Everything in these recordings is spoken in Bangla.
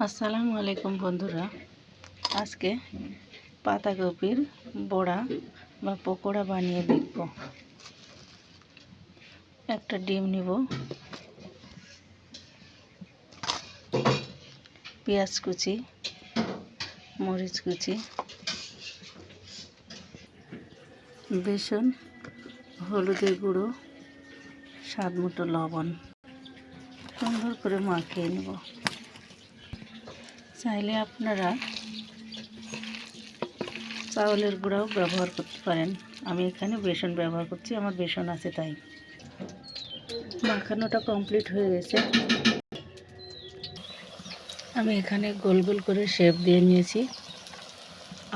আসসালামু আলাইকুম বন্ধুরা। আজকে পাতাকপির বড়া বা পকোড়া বানিয়ে দেখব। একটা ডিম নিব। পেঁয়াজ কুচি, মরিচ কুচি, বেসন, হলুদের গুঁড়ো, স্বাদ মতো লবণ। সুন্দর করে মাখিয়ে নেব। চাইলে আপনারা চাউলের গুঁড়াও ব্যবহার করতে পারেন। আমি এখানে বেসন ব্যবহার করছি, আমার বেসন আছে তাই। মাখানোটা কমপ্লিট হয়ে গেছে। আমি এখানে গোল গোল করে শেপ দিয়ে নিয়েছি।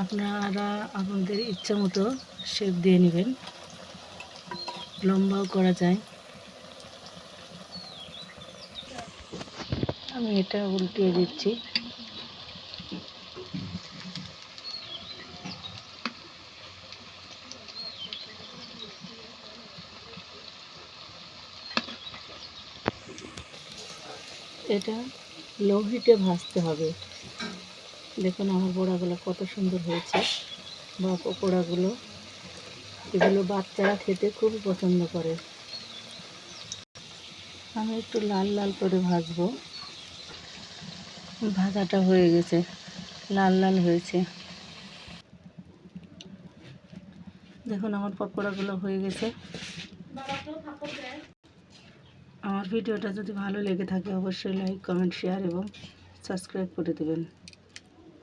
আপনারা আপনাদের ইচ্ছা মতো শেপ দিয়ে নেবেন। লম্বাও করা যায়। আমি এটা উল্টিয়ে দিচ্ছি। এটা লো হিটে ভাজতে হবে। দেখুন আমার বড়াগুলো কত সুন্দর হয়েছে। বা পকোড়াগুলো। এগুলো বাচ্চারা খেতে খুব পছন্দ করে। আমি একটু লাল লাল করে ভাজবো। ভাজাটা হয়ে গেছে। লাল লাল হয়েছে। দেখুন আমার পকোড়াগুলো হয়ে গেছে। আমার ভিডিওটা যদি ভালো লেগে থাকে, অবশ্যই লাইক কমেন্ট শেয়ার এবং সাবস্ক্রাইব করে দেবেন।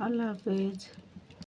আল্লাহ হাফেজ।